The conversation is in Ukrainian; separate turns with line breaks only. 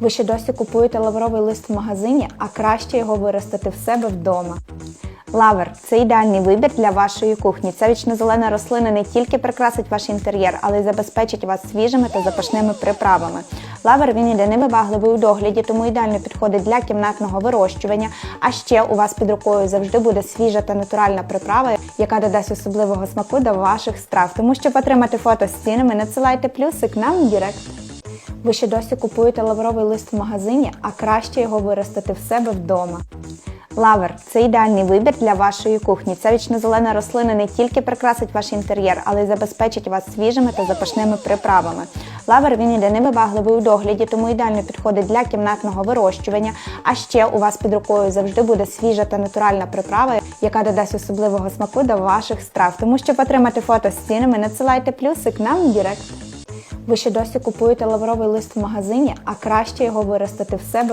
Ви ще досі купуєте лавровий лист в магазині, а краще його виростити в себе вдома. Лавер це ідеальний вибір для вашої кухні. Ця вічнозелена рослина не тільки прикрасить ваш інтер'єр, але й забезпечить вас свіжими та запашними приправами. Лавер він іде невибагливий у догляді, тому ідеально підходить для кімнатного вирощування. А ще у вас під рукою завжди буде свіжа та натуральна приправа, яка додасть особливого смаку до ваших страв. Тому щоб отримати фото з цінами, надсилайте плюсик нам в Директ. Ви ще досі купуєте лавровий лист в магазині, а краще його виростити в себе вдома. Лавер це ідеальний вибір для вашої кухні. Ця вічнозелена рослина не тільки прикрасить ваш інтер'єр, але й забезпечить вас свіжими та запашними приправами. Лавер він іде невибагливий у догляді, тому ідеально підходить для кімнатного вирощування. А ще у вас під рукою завжди буде свіжа та натуральна приправа, яка додасть особливого смаку до ваших страв. Тому щоб отримати фото з цінами, надсилайте плюсик нам в Директ. Ви ще досі купуєте лавровий лист в магазині, а краще його виростити в себе